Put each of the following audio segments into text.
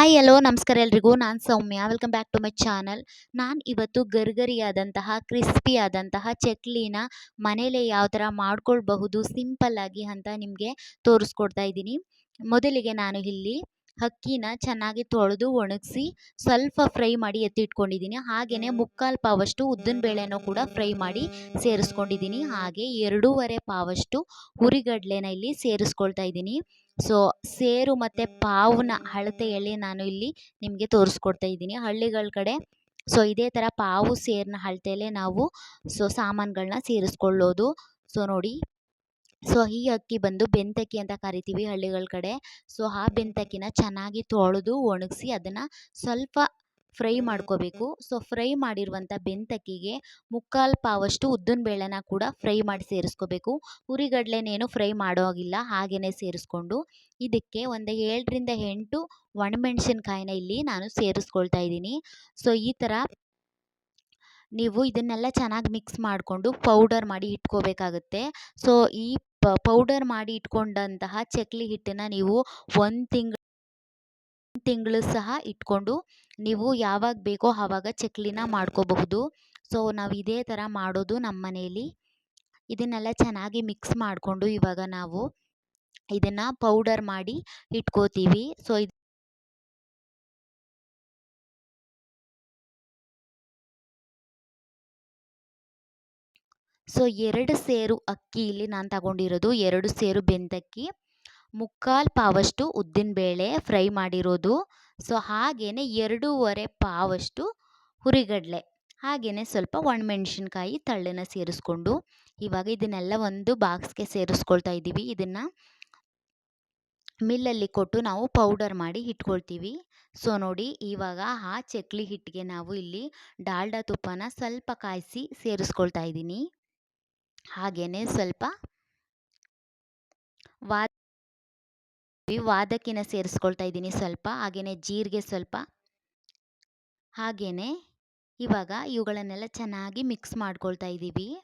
Hi hello ನಮಸ್ಕಾರ ಎಲ್ರಿಗೂ. ನಾನು Soumya. Welcome back to my channel ನಾನು ಇವತ್ತು ಗರ್ಗರಿಯಾದಂತಹ ಕ್ರಿಸ್ಪಿ ಆದಂತಹ ಚಕ್ಲಿನ ಮನೇಲೇ ಯಾವ ಥರ ಮಾಡ್ಕೊಳ್ಬಹುದು ಸಿಂಪಲ್ಲಾಗಿ ಅಂತ ನಿಮಗೆ ತೋರಿಸ್ಕೊಡ್ತಾ ಇದ್ದೀನಿ. ಮೊದಲಿಗೆ ನಾನು ಇಲ್ಲಿ ಅಕ್ಕಿನ ಚೆನ್ನಾಗಿ ತೊಳೆದು ಒಣಗಿಸಿ ಸ್ವಲ್ಪ ಫ್ರೈ ಮಾಡಿ ಎತ್ತಿಟ್ಕೊಂಡಿದ್ದೀನಿ. ಹಾಗೆಯೇ ಮುಕ್ಕಾಲು ಪಾವಷ್ಟು ಉದ್ದಿನ ಬೇಳೆನೂ ಕೂಡ ಫ್ರೈ ಮಾಡಿ ಸೇರಿಸ್ಕೊಂಡಿದ್ದೀನಿ. ಹಾಗೆ ಎರಡೂವರೆ ಪಾವಷ್ಟು ಹುರಿಗಡಲೆನ ಇಲ್ಲಿ ಸೇರಿಸ್ಕೊಳ್ತಾ ಇದ್ದೀನಿ. ಸೊ, ಸೇರು ಮತ್ತು ಪಾವನ್ನ ಅಳತೆಯಲ್ಲಿ ನಾನು ಇಲ್ಲಿ ನಿಮಗೆ ತೋರಿಸ್ಕೊಡ್ತಾ ಇದ್ದೀನಿ. ಹಳ್ಳಿಗಳ ಕಡೆ ಸೊ, ಇದೇ ಥರ ಪಾವು ಸೇರಿನ ಅಳತೆಯಲ್ಲೇ ನಾವು ಸೊ ಸಾಮಾನುಗಳನ್ನ ಸೇರಿಸ್ಕೊಳ್ಳೋದು. ಸೊ, ನೋಡಿ. ಸೊ, ಈ ಅಕ್ಕಿ ಬಂದು ಬೆಂತಕ್ಕಿ ಅಂತ ಕರಿತೀವಿ ಹಳ್ಳಿಗಳ ಕಡೆ. ಸೊ, ಆ ಬೆಂತಕ್ಕಿನ ಚೆನ್ನಾಗಿ ತೊಳೆದು ಒಣಗಿಸಿ ಅದನ್ನು ಸ್ವಲ್ಪ ಫ್ರೈ ಮಾಡ್ಕೋಬೇಕು. ಸೊ, ಫ್ರೈ ಮಾಡಿರುವಂಥ ಬೆಂತಕ್ಕಿಗೆ ಮುಕ್ಕಾಲು ಪಾವಷ್ಟು ಉದ್ದಿನ ಬೇಳೆನ ಕೂಡ ಫ್ರೈ ಮಾಡಿ ಸೇರಿಸ್ಕೋಬೇಕು. ಹುರಿಗಡ್ಲೆನೇನು ಫ್ರೈ ಮಾಡೋ ಹಾಗಿಲ್ಲ ಸೇರಿಸ್ಕೊಂಡು. ಇದಕ್ಕೆ ಒಂದು ಏಳರಿಂದ ಎಂಟು ಒಣಮೆಣ್ಸಿನ್ಕಾಯಿನ ಇಲ್ಲಿ ನಾನು ಸೇರಿಸ್ಕೊಳ್ತಾ ಇದ್ದೀನಿ. ಸೊ, ಈ ಥರ ನೀವು ಇದನ್ನೆಲ್ಲ ಚೆನ್ನಾಗಿ ಮಿಕ್ಸ್ ಮಾಡಿಕೊಂಡು ಪೌಡರ್ ಮಾಡಿ ಇಟ್ಕೋಬೇಕಾಗುತ್ತೆ. ಸೊ, ಈ ಪೌಡರ್ ಮಾಡಿ ಇಟ್ಕೊಂಡಂತಹ ಚಕ್ಲಿ ಹಿಟ್ಟನ್ನು ನೀವು ಒಂದು ತಿಂಗಳು ತಿಂಗಳು ಸಹ ಇಟ್ಕೊಂಡು ನೀವು ಯಾವಾಗ ಬೇಕೋ ಆವಾಗ ಚಕ್ಲಿನ ಮಾಡ್ಕೋಬಹುದು. ಸೊ, ನಾವು ಇದೇ ಥರ ಮಾಡೋದು ನಮ್ಮ ಮನೆಯಲ್ಲಿ ಇದನ್ನೆಲ್ಲ ಚೆನ್ನಾಗಿ ಮಿಕ್ಸ್ ಮಾಡಿಕೊಂಡು ಇವಾಗ ನಾವು ಇದನ್ನು ಪೌಡರ್ ಮಾಡಿ ಇಟ್ಕೋತೀವಿ. ಸೊ, ಇದು ಸೊ, ಎರಡು ಸೇರು ಅಕ್ಕಿ ಇಲ್ಲಿ ನಾನು ತಗೊಂಡಿರೋದು. ಎರಡು ಸೇರು ಬೆಂದಕ್ಕಿ ಮುಕ್ಕಾಲು ಪಾವಷ್ಟು ಉದ್ದಿನಬೇಳೆ ಫ್ರೈ ಮಾಡಿರೋದು. ಸೊ ಹಾಗೆಯೇ ಎರಡೂವರೆ ಪಾವಷ್ಟು ಹುರಿಗಡಲೆ. ಹಾಗೆಯೇ ಸ್ವಲ್ಪ ಒಣಮೆಣ್ಸಿನ್ಕಾಯಿ ತಳ್ಳನ್ನು ಸೇರಿಸ್ಕೊಂಡು ಇವಾಗ ಇದನ್ನೆಲ್ಲ ಒಂದು ಬಾಕ್ಸ್ಗೆ ಸೇರಿಸ್ಕೊಳ್ತಾ ಇದ್ದೀವಿ. ಇದನ್ನು ಮಿಲ್ಲಲ್ಲಿ ಕೊಟ್ಟು ನಾವು ಪೌಡರ್ ಮಾಡಿ ಇಟ್ಕೊಳ್ತೀವಿ. ಸೊ, ನೋಡಿ ಇವಾಗ ಆ ಚಕ್ಲಿ ಹಿಟ್ಟಿಗೆ ನಾವು ಇಲ್ಲಿ ಡಾಲ್ಡಾ ತುಪ್ಪನ ಸ್ವಲ್ಪ ಕಾಯಿಸಿ ಸೇರಿಸ್ಕೊಳ್ತಾ ಇದ್ದೀನಿ. ಹಾಗೆಯೇ ಸ್ವಲ್ಪ ವಾದ ವಾದಕ್ಕಿನ ಸೇರಿಸ್ಕೊಳ್ತಾ ಇದ್ದೀನಿ ಸ್ವಲ್ಪ ಹಾಗೆಯೇ ಜೀರಿಗೆ ಸ್ವಲ್ಪ. ಹಾಗೆಯೇ ಇವಾಗ ಇವುಗಳನ್ನೆಲ್ಲ ಚೆನ್ನಾಗಿ ಮಿಕ್ಸ್ ಮಾಡ್ಕೊಳ್ತಾ ಇದ್ದೀವಿ.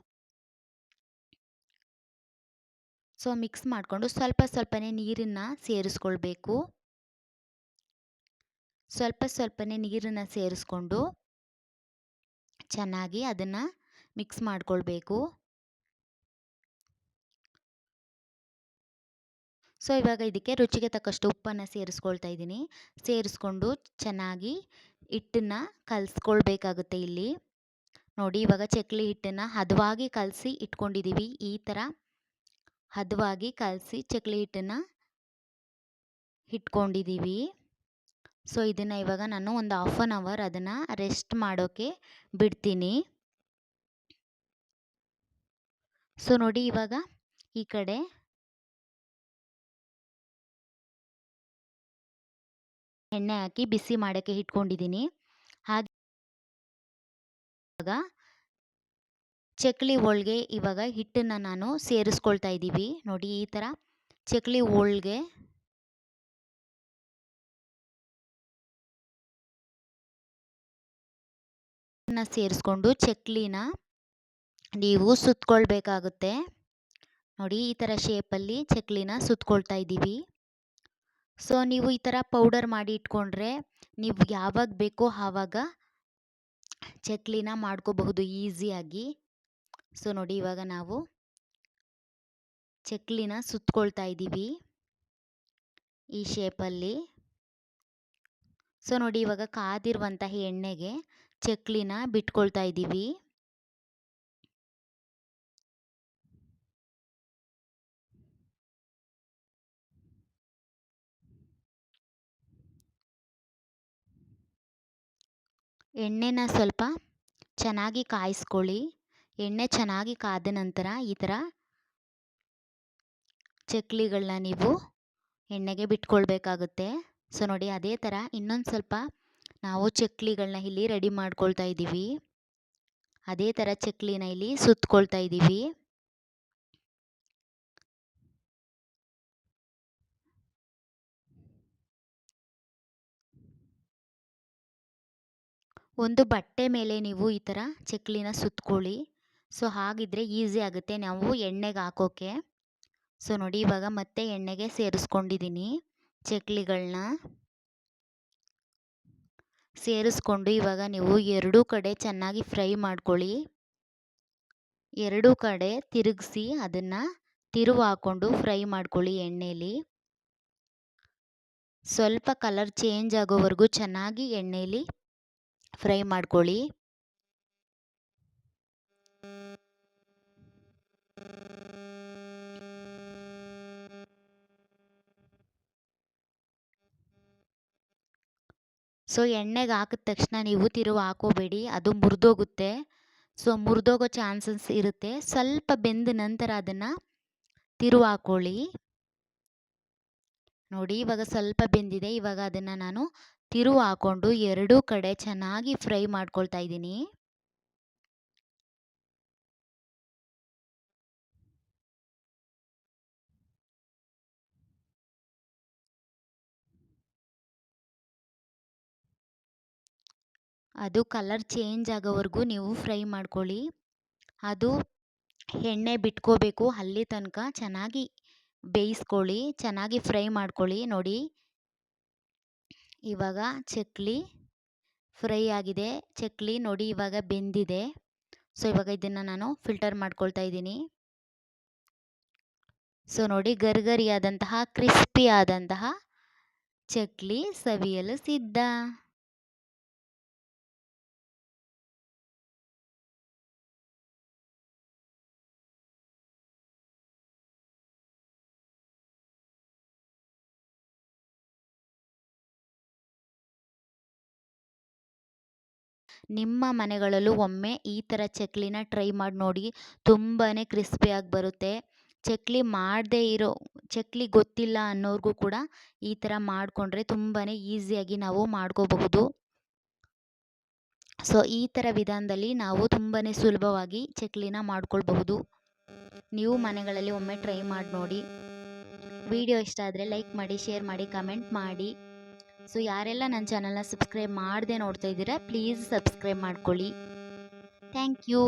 ಸೊ, ಮಿಕ್ಸ್ ಮಾಡಿಕೊಂಡು ಸ್ವಲ್ಪ ಸ್ವಲ್ಪನೇ ನೀರನ್ನು ಸೇರಿಸ್ಕೊಳ್ಬೇಕು. ಸ್ವಲ್ಪ ಸ್ವಲ್ಪನೇ ನೀರನ್ನು ಸೇರಿಸ್ಕೊಂಡು ಚೆನ್ನಾಗಿ ಅದನ್ನು ಮಿಕ್ಸ್ ಮಾಡ್ಕೊಳ್ಬೇಕು. ಸೊ, ಇವಾಗ ಇದಕ್ಕೆ ರುಚಿಗೆ ತಕ್ಕಷ್ಟು ಉಪ್ಪನ್ನು ಸೇರಿಸ್ಕೊಳ್ತಾ ಇದ್ದೀನಿ. ಸೇರಿಸ್ಕೊಂಡು ಚೆನ್ನಾಗಿ ಹಿಟ್ಟನ್ನು ಕಲಸ್ಕೊಳ್ಬೇಕಾಗುತ್ತೆ ಇಲ್ಲಿ. ನೋಡಿ, ಇವಾಗ ಚಕ್ಲಿ ಹಿಟ್ಟನ್ನು ಹದವಾಗಿ ಕಲಸಿ ಇಟ್ಕೊಂಡಿದ್ದೀವಿ ಈ ಥರ ಹದವಾಗಿ ಕಲಸಿ ಚಕ್ಲಿ ಹಿಟ್ಟನ್ನು ಇಟ್ಕೊಂಡಿದ್ದೀವಿ ಸೊ, ಇದನ್ನು ಇವಾಗ ನಾನು ಒಂದು ಹಾಫ್ ಆನ್ ಅವರ್ ಅದನ್ನು ರೆಸ್ಟ್ ಮಾಡೋಕ್ಕೆ ಬಿಡ್ತೀನಿ. ಸೊ, ನೋಡಿ, ಇವಾಗ ಈ ಕಡೆ ಎಣ್ಣೆ ಹಾಕಿ ಬಿಸಿ ಮಾಡೋಕ್ಕೆ ಇಟ್ಕೊಂಡಿದ್ದೀನಿ. ಹಾಗೆ ಇವಾಗ ಚಕ್ಲಿ ಹೋಳ್ಗೆ ಇವಾಗ ಹಿಟ್ಟನ್ನು ನಾನು ಸೇರಿಸ್ಕೊಳ್ತಾ ಇದ್ದೀವಿ. ನೋಡಿ ಈ ಥರ ಚಕ್ಲಿ ಹೋಳ್ಗೆ ಸೇರಿಸ್ಕೊಂಡು ಚಕ್ಲಿನ ನೀವು ಸುತ್ತಕೊಳ್ಬೇಕಾಗುತ್ತೆ ನೋಡಿ ಈ ಥರ ಶೇಪಲ್ಲಿ ಚಕ್ಲಿನ ಸುತ್ತಕೊಳ್ತಾ ಇದ್ದೀವಿ. ಸೊ, ನೀವು ಈ ಥರ ಪೌಡರ್ ಮಾಡಿ ಇಟ್ಕೊಂಡ್ರೆ ನೀವು ಯಾವಾಗ ಬೇಕೋ ಆವಾಗ ಚಕ್ಲಿನ ಮಾಡ್ಕೋಬಹುದು ಈಸಿಯಾಗಿ ಸೊ, ನೋಡಿ ಇವಾಗ ನಾವು ಚಕ್ಲಿನ ಸುತ್ಕೊಳ್ತಾ ಇದ್ದೀವಿ ಈ ಶೇಪಲ್ಲಿ. ಸೊ, ನೋಡಿ ಇವಾಗ ಕಾದಿರುವಂತಹ ಎಣ್ಣೆಗೆ ಚಕ್ಲಿನ ಬಿಟ್ಕೊಳ್ತಾ ಇದ್ದೀವಿ. ಎಣ್ಣೆನ ಸ್ವಲ್ಪ ಚೆನ್ನಾಗಿ ಕಾಯಿಸ್ಕೊಳ್ಳಿ. ಎಣ್ಣೆ ಚೆನ್ನಾಗಿ ಕಾದ ನಂತರ ಈ ಥರ ಚಕ್ಲಿಗಳನ್ನ ನೀವು ಎಣ್ಣೆಗೆ ಬಿಟ್ಕೊಳ್ಬೇಕಾಗುತ್ತೆ. ಸೊ, ನೋಡಿ ಅದೇ ಥರ ಇನ್ನೊಂದು ಸ್ವಲ್ಪ ನಾವು ಚಕ್ಲಿಗಳನ್ನ ಇಲ್ಲಿ ರೆಡಿ ಮಾಡ್ಕೊಳ್ತಾ ಇದ್ದೀವಿ. ಅದೇ ಥರ ಚಕ್ಲಿನ ಇಲ್ಲಿ ಸುತ್ಕೊಳ್ತಾ ಇದ್ದೀವಿ. ಒಂದು ಬಟ್ಟೆ ಮೇಲೆ ನೀವು ಈ ಥರ ಚಕ್ಲಿನ ಸುತ್ಕೊಳ್ಳಿ. ಸೊ, ಹಾಗಿದ್ರೆ ಈಸಿ ಆಗುತ್ತೆ ನಾವು ಎಣ್ಣೆಗೆ ಹಾಕೋಕ್ಕೆ ಸೊ, ನೋಡಿ ಇವಾಗ ಮತ್ತೆ ಎಣ್ಣೆಗೆ ಸೇರಿಸ್ಕೊಂಡಿದ್ದೀನಿ ಚಕ್ಲಿಗಳನ್ನ ಸೇರಿಸ್ಕೊಂಡು ಇವಾಗ ನೀವು ಎರಡೂ ಕಡೆ ಚೆನ್ನಾಗಿ ಫ್ರೈ ಮಾಡ್ಕೊಳ್ಳಿ. ಎರಡೂ ಕಡೆ ತಿರುಗಿಸಿ ಅದನ್ನು ತಿರುವು ಹಾಕ್ಕೊಂಡು ಫ್ರೈ ಮಾಡ್ಕೊಳ್ಳಿ ಎಣ್ಣೆಯಲ್ಲಿ ಸ್ವಲ್ಪ ಕಲರ್ ಚೇಂಜ್ ಆಗೋವರೆಗೂ ಚೆನ್ನಾಗಿ ಎಣ್ಣೆಲಿ ಫ್ರೈ ಮಾಡ್ಕೊಳ್ಳಿ. ಸೊ, ಎಣ್ಣೆಗೆ ಹಾಕಿದ ತಕ್ಷಣ ನೀವು ತಿರುವು ಹಾಕೋಬೇಡಿ ಅದು ಮುರಿದೋಗುತ್ತೆ. ಸೊ, ಮುರಿದೋಗೋ ಚಾನ್ಸಸ್ ಇರುತ್ತೆ. ಸ್ವಲ್ಪ ಬೆಂದ ನಂತರ ಅದನ್ನು ತಿರುವು ಹಾಕೊಳ್ಳಿ ನೋಡಿ, ಇವಾಗ ಸ್ವಲ್ಪ ಬೆಂದಿದೆ. ಇವಾಗ ಅದನ್ನು ನಾನು ತಿರುವು ಹಾಕ್ಕೊಂಡು ಎರಡೂ ಕಡೆ ಚೆನ್ನಾಗಿ ಫ್ರೈ ಮಾಡ್ಕೊಳ್ತಾ ಇದ್ದೀನಿ. ಅದು ಕಲರ್ ಚೇಂಜ್ ಆಗೋವರೆಗೂ ನೀವು ಫ್ರೈ ಮಾಡ್ಕೊಳ್ಳಿ. ಅದು ಎಣ್ಣೆ ಬಿಟ್ಕೋಬೇಕು, ಅಲ್ಲಿ ತನಕ ಚೆನ್ನಾಗಿ ಬೇಯಿಸ್ಕೊಳ್ಳಿ, ಚೆನ್ನಾಗಿ ಫ್ರೈ ಮಾಡ್ಕೊಳ್ಳಿ ನೋಡಿ. ಇವಾಗ ಚಕ್ಲಿ ಫ್ರೈ ಆಗಿದೆ. ಚಕ್ಲಿ ನೋಡಿ ಇವಾಗ ಬೆಂದಿದೆ. ಸೊ ಇವಾಗ ಇದನ್ನು ನಾನು ಫಿಲ್ಟರ್ ಮಾಡ್ಕೊಳ್ತಾ ಇದ್ದೀನಿ. ಸೊ ನೋಡಿ ಗರ್ಗರಿಯಾದಂತಹ ಕ್ರಿಸ್ಪಿ ಆದಂತಹ ಚಕ್ಲಿ ಸವಿಯಲು ಸಿದ್ಧ. ನಿಮ್ಮ ಮನೆಗಳಲ್ಲೂ ಒಮ್ಮೆ ಈ ಥರ ಚಕ್ಲಿನ ಟ್ರೈ ಮಾಡಿ ನೋಡಿ ತುಂಬಾ ಕ್ರಿಸ್ಪಿಯಾಗಿ ಬರುತ್ತೆ. ಚಕ್ಲಿ ಮಾಡದೇ ಇರೋ, ಚಕ್ಲಿ ಗೊತ್ತಿಲ್ಲ ಅನ್ನೋರಿಗೂ ಕೂಡ ಈ ಥರ ಮಾಡಿಕೊಂಡ್ರೆ ತುಂಬಾ ಈಸಿಯಾಗಿ ನಾವು ಮಾಡ್ಕೋಬಹುದು. ಸೊ, ಈ ಥರ ವಿಧಾನದಲ್ಲಿ ನಾವು ತುಂಬಾ ಸುಲಭವಾಗಿ ಚಕ್ಲಿನ ಮಾಡ್ಕೊಳ್ಬಹುದು. ನೀವು ಮನೆಗಳಲ್ಲಿ ಒಮ್ಮೆ ಟ್ರೈ ಮಾಡಿ ನೋಡಿ. ವಿಡಿಯೋ ಇಷ್ಟ ಆದರೆ ಲೈಕ್ ಮಾಡಿ, ಶೇರ್ ಮಾಡಿ, ಕಮೆಂಟ್ ಮಾಡಿ. ಸೊ ಯಾರೆಲ್ಲ ನನ್ನ ಚಾನಲ್ನ ಸಬ್ಸ್ಕ್ರೈಬ್ ಮಾಡದೆ ನೋಡ್ತಾ ಇದ್ದೀರಾ ಪ್ಲೀಸ್ ಸಬ್ಸ್ಕ್ರೈಬ್ ಮಾಡ್ಕೊಳ್ಳಿ. Thank you